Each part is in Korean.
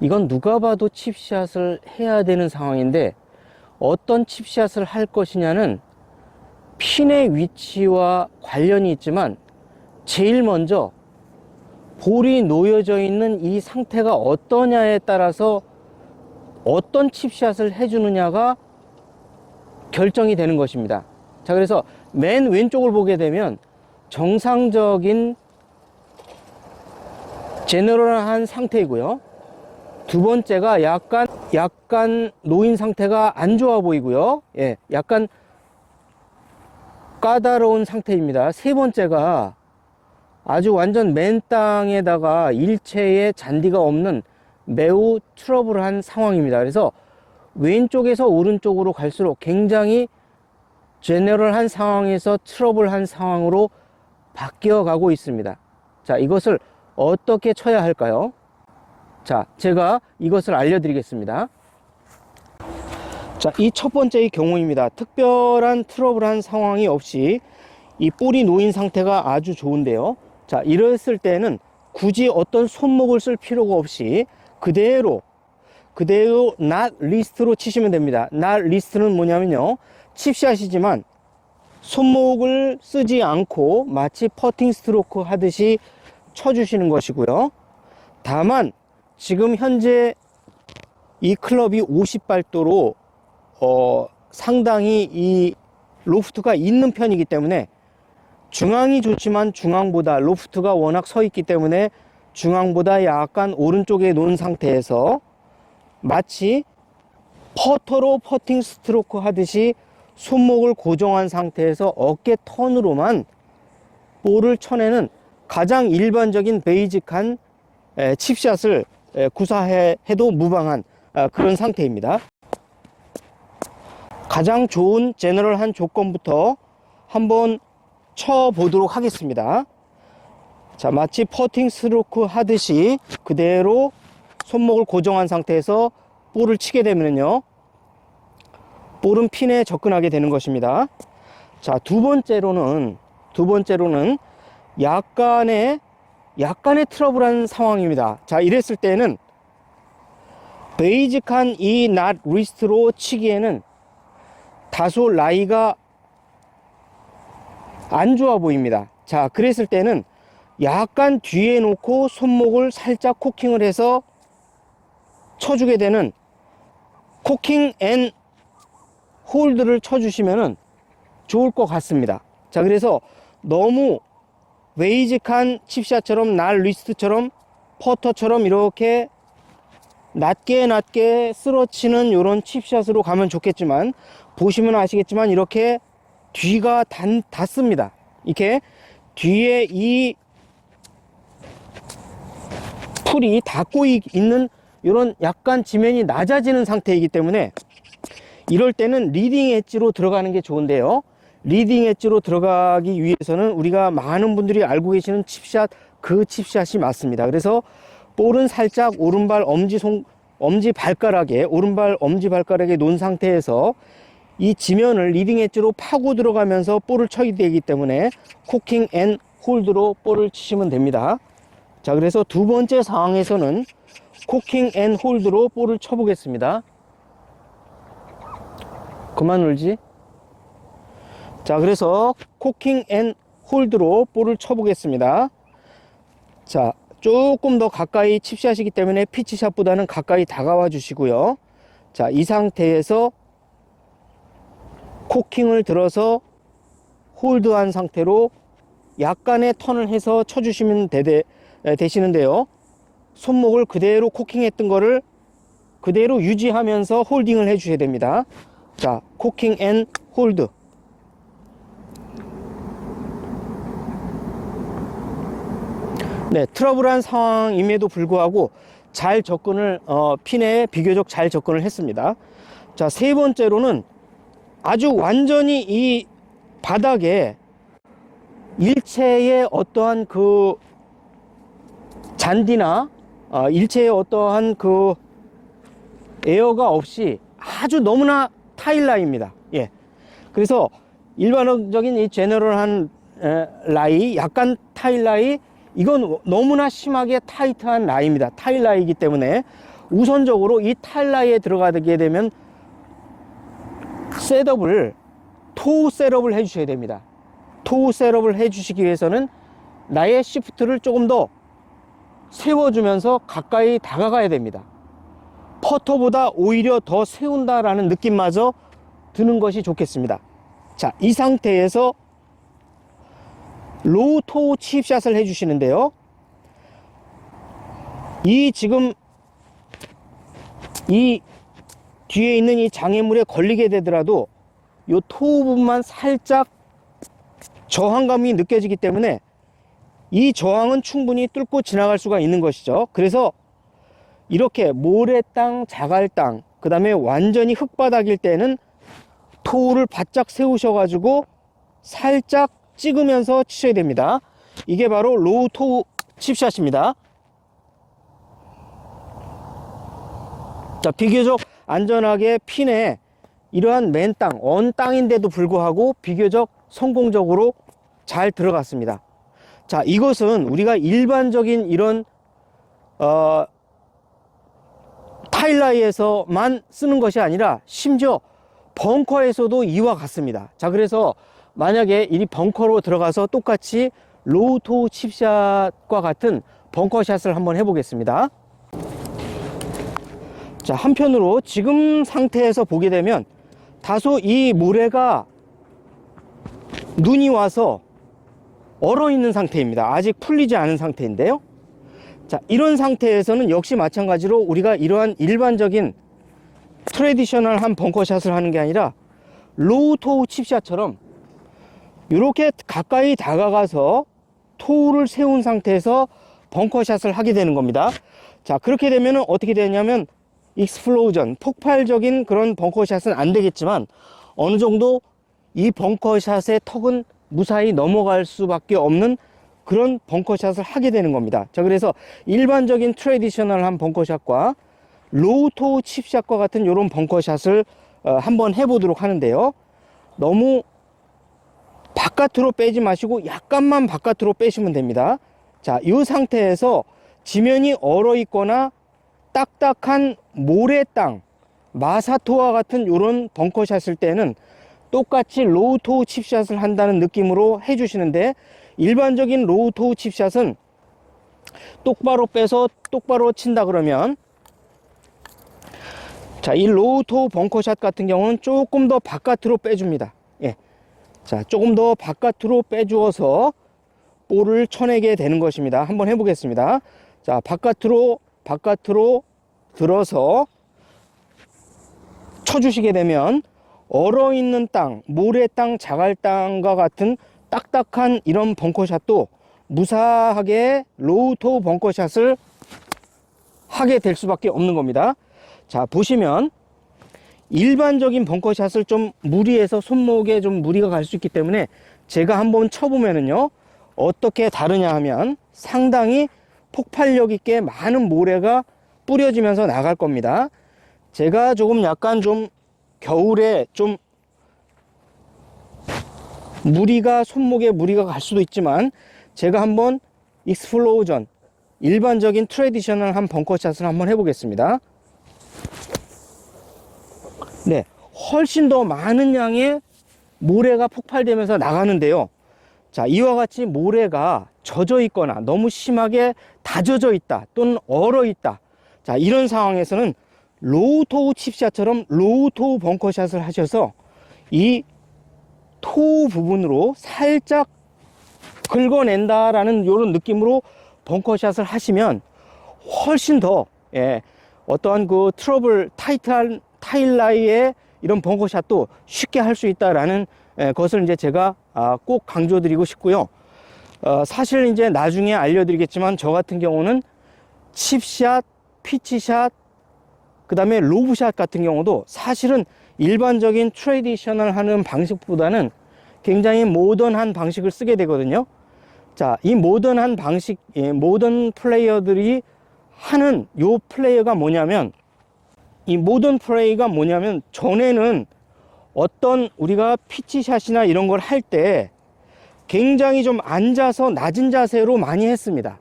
이건 누가 봐도 칩샷을 해야 되는 상황인데 어떤 칩샷을 할 것이냐는 핀의 위치와 관련이 있지만 제일 먼저 볼이 놓여져 있는 이 상태가 어떠냐에 따라서 어떤 칩샷을 해주느냐가 결정이 되는 것입니다. 자, 그래서 맨 왼쪽을 보게 되면 정상적인 제너럴한 상태이고요. 두 번째가 약간 약간 노인 상태가 안 좋아 보이고요. 예, 약간 까다로운 상태입니다. 세 번째가 아주 완전 맨 땅에다가 일체의 잔디가 없는 매우 트러블한 상황입니다. 그래서 왼쪽에서 오른쪽으로 갈수록 굉장히 제너럴한 상황에서 트러블한 상황으로 바뀌어 가고 있습니다. 자, 이것을 어떻게 쳐야 할까요? 자, 제가 이것을 알려드리겠습니다. 자, 이 첫 번째의 경우입니다. 특별한 트러블한 상황이 없이 이 볼이 놓인 상태가 아주 좋은데요. 자, 이랬을 때는 굳이 어떤 손목을 쓸 필요가 없이 그대로 그대로 not 리스트로 치시면 됩니다. not 리스트는 뭐냐면요. 칩샷이지만 손목을 쓰지 않고 마치 퍼팅 스트로크 하듯이 쳐주시는 것이고요. 다만 지금 현재 이 클럽이 50발도로 어, 상당히 이 로프트가 있는 편이기 때문에 중앙이 좋지만 중앙보다 로프트가 워낙 서 있기 때문에 중앙보다 약간 오른쪽에 놓은 상태에서 마치 퍼터로 퍼팅 스트로크 하듯이 손목을 고정한 상태에서 어깨 턴으로만 볼을 쳐내는 가장 일반적인 베이직한 에, 칩샷을 에, 구사해도 무방한 아, 그런 상태입니다. 가장 좋은 제너럴한 조건부터 한번 쳐보도록 하겠습니다. 자, 마치 퍼팅 스트로크 하듯이 그대로 손목을 고정한 상태에서 볼을 치게 되면요. 볼은 핀에 접근하게 되는 것입니다. 자, 두 번째로는, 두 번째로는 약간의, 약간의 트러블한 상황입니다. 자, 이랬을 때는 베이직한 이 낫 리스트로 치기에는 다소 라이가 안 좋아 보입니다. 자, 그랬을 때는 약간 뒤에 놓고 손목을 살짝 코킹을 해서 쳐주게 되는 코킹 앤 홀드를 쳐주시면 좋을 것 같습니다. 자, 그래서 너무 베이직한 칩샷처럼 날 리스트처럼 퍼터처럼 이렇게 낮게 낮게 쓰러치는 이런 칩샷으로 가면 좋겠지만 보시면 아시겠지만 이렇게 뒤가 단, 닿습니다. 이렇게 뒤에 이 풀이 닿고 이- 있는 이런 약간 지면이 낮아지는 상태이기 때문에 이럴 때는 리딩 엣지로 들어가는 게 좋은데요. 리딩 엣지로 들어가기 위해서는 우리가 많은 분들이 알고 계시는 칩샷 그 칩샷이 맞습니다. 그래서 볼은 살짝 오른발 엄지 손 엄지 발가락에 오른발 엄지 발가락에 놓은 상태에서 이 지면을 리딩 엣지로 파고 들어가면서 볼을 쳐야 되기 때문에 코킹 앤 홀드로 볼을 치시면 됩니다. 자, 그래서 두 번째 상황에서는 코킹 앤 홀드로 볼을 쳐보겠습니다. 그만 울지? 자, 그래서 코킹 앤 홀드로 볼을 쳐보겠습니다. 자, 조금 더 가까이 칩샷이기 때문에 피치샷보다는 가까이 다가와 주시고요. 자, 이 상태에서 코킹을 들어서 홀드한 상태로 약간의 턴을 해서 쳐주시면 되, 되시는데요. 손목을 그대로 코킹했던 거를 그대로 유지하면서 홀딩을 해 주셔야 됩니다. 자, 코킹 앤 홀드. 네, 트러블한 상황임에도 불구하고 잘 접근을, 어, 핀에 비교적 잘 접근을 했습니다. 자, 세 번째로는 아주 완전히 이 바닥에 일체의 어떠한 그 잔디나 어, 일체의 어떠한 그 에어가 없이 아주 너무나 타일라입니다. 예. 그래서 일반적인 이 제너럴한 에, 라이, 약간 타일라이, 이건 너무나 심하게 타이트한 라이입니다. 타일라이기 때문에 우선적으로 이 탈라이에 들어가게 되면 셋업을 토우 셋업을 해주셔야 됩니다. 토우 셋업을 해주시기 위해서는 나의 시프트를 조금 더 세워주면서 가까이 다가가야 됩니다. 퍼터보다 오히려 더 세운다라는 느낌마저 드는 것이 좋겠습니다. 자, 이 상태에서 로우 토우 칩샷을 해주시는데요. 이 지금 이 뒤에 있는 이 장애물에 걸리게 되더라도 이 토우 부분만 살짝 저항감이 느껴지기 때문에 이 저항은 충분히 뚫고 지나갈 수가 있는 것이죠. 그래서 이렇게 모래 땅, 자갈 땅, 그 다음에 완전히 흙바닥일 때는 토우를 바짝 세우셔가지고 살짝 찍으면서 치셔야 됩니다. 이게 바로 로우 토우 칩샷입니다. 자, 비교적 안전하게 핀에 이러한 맨 땅, 언 땅인데도 불구하고 비교적 성공적으로 잘 들어갔습니다. 자, 이것은 우리가 일반적인 이런, 어, 타일라이에서만 쓰는 것이 아니라 심지어 벙커에서도 이와 같습니다. 자, 그래서 만약에 이 벙커로 들어가서 똑같이 로우 토우 칩샷과 같은 벙커샷을 한번 해보겠습니다. 자, 한편으로 지금 상태에서 보게 되면 다소 이 모래가 눈이 와서 얼어 있는 상태입니다. 아직 풀리지 않은 상태인데요. 자, 이런 상태에서는 역시 마찬가지로 우리가 이러한 일반적인 트레디셔널한 벙커샷을 하는 게 아니라 로우 토우 칩샷처럼 이렇게 가까이 다가가서 토우를 세운 상태에서 벙커샷을 하게 되는 겁니다. 자, 그렇게 되면 어떻게 되냐면 익스플로전, 폭발적인 그런 벙커샷은 안 되겠지만 어느 정도 이 벙커샷의 턱은 무사히 넘어갈 수밖에 없는 그런 벙커샷을 하게 되는 겁니다. 자, 그래서 일반적인 트레디셔널한 벙커샷과 로우 토우 칩샷과 같은 이런 벙커샷을 어, 한번 해보도록 하는데요. 너무 바깥으로 빼지 마시고 약간만 바깥으로 빼시면 됩니다. 자, 이 상태에서 지면이 얼어 있거나 딱딱한 모래 땅, 마사토와 같은 이런 벙커샷일 때는 똑같이 로우 토우 칩샷을 한다는 느낌으로 해주시는데 일반적인 로우 토우 칩샷은 똑바로 빼서 똑바로 친다 그러면 자, 이 로우 토우 벙커샷 같은 경우는 조금 더 바깥으로 빼줍니다. 예. 자, 조금 더 바깥으로 빼주어서 볼을 쳐내게 되는 것입니다. 한번 해보겠습니다. 자, 바깥으로, 바깥으로 들어서 쳐주시게 되면 얼어 있는 땅, 모래 땅, 자갈 땅과 같은 딱딱한 이런 벙커샷도 무사하게 로우토 벙커샷을 하게 될 수밖에 없는 겁니다. 자, 보시면 일반적인 벙커샷을 좀 무리해서 손목에 좀 무리가 갈 수 있기 때문에 제가 한번 쳐보면은요, 어떻게 다르냐 하면 상당히 폭발력 있게 많은 모래가 뿌려지면서 나갈 겁니다. 제가 조금 약간 좀 겨울에 좀 무리가 손목에 무리가 갈 수도 있지만 제가 한번 익스플로전 일반적인 트레디셔널 한 벙커샷을 한번 해보겠습니다. 네, 훨씬 더 많은 양의 모래가 폭발되면서 나가는데요. 자, 이와 같이 모래가 젖어 있거나 너무 심하게 다져져 있다 또는 얼어 있다. 자, 이런 상황에서는 로우 토우 칩샷처럼 로우 토우 벙커샷을 하셔서 이 토우 부분으로 살짝 긁어낸다라는 이런 느낌으로 벙커샷을 하시면 훨씬 더 예, 어떠한 그 트러블 타이트한 타일라이의 이런 벙커샷도 쉽게 할 수 있다라는 예, 것을 이제 제가 아, 꼭 강조드리고 싶고요. 어, 사실 이제 나중에 알려드리겠지만 저 같은 경우는 칩샷, 피치샷, 그 다음에 로브샷 같은 경우도 사실은 일반적인 트레디셔널 하는 방식보다는 굉장히 모던한 방식을 쓰게 되거든요. 자, 이 모던한 방식, 예, 모던 플레이어들이 하는 요 플레이어가 뭐냐면 이 모던 플레이가 뭐냐면 전에는 어떤 우리가 피치샷이나 이런 걸 할 때 굉장히 좀 앉아서 낮은 자세로 많이 했습니다.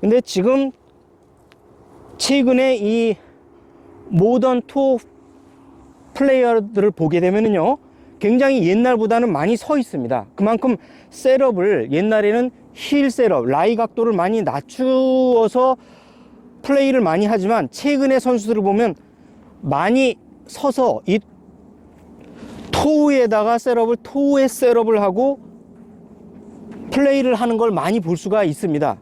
근데 지금 최근에 이 모던 투어 플레이어들을 보게 되면은요, 굉장히 옛날보다는 많이 서 있습니다. 그만큼 셋업을 옛날에는 힐 셋업, 라이 각도를 많이 낮추어서 플레이를 많이 하지만 최근의 선수들을 보면 많이 서서 이 토우에다가 셋업을 토우에 셋업을 하고 플레이를 하는 걸 많이 볼 수가 있습니다.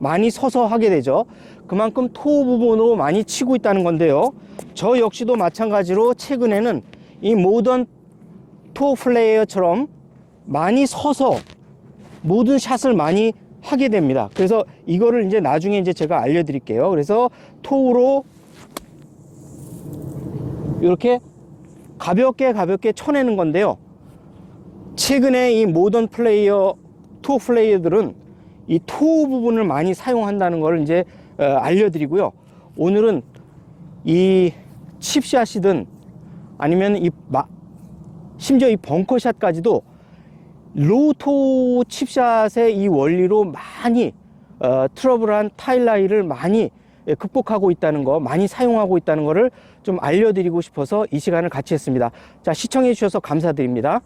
많이 서서 하게 되죠. 그만큼 토우 부분으로 많이 치고 있다는 건데요. 저 역시도 마찬가지로 최근에는 이 모던 토우 플레이어처럼 많이 서서 모든 샷을 많이 하게 됩니다. 그래서 이거를 이제 나중에 이제 제가 알려드릴게요. 그래서 토우로 이렇게 가볍게 가볍게 쳐내는 건데요. 최근에 이 모던 플레이어, 투어 플레이어들은 이 토우 부분을 많이 사용한다는 걸 이제 어, 알려드리고요. 오늘은 이 칩샷이든 아니면 이 마, 심지어 이 벙커샷까지도 로토 칩샷의 이 원리로 많이 어, 트러블한 타일라이를 많이 예, 극복하고 있다는 거, 많이 사용하고 있다는 거를 좀 알려드리고 싶어서 이 시간을 같이 했습니다. 자, 시청해 주셔서 감사드립니다.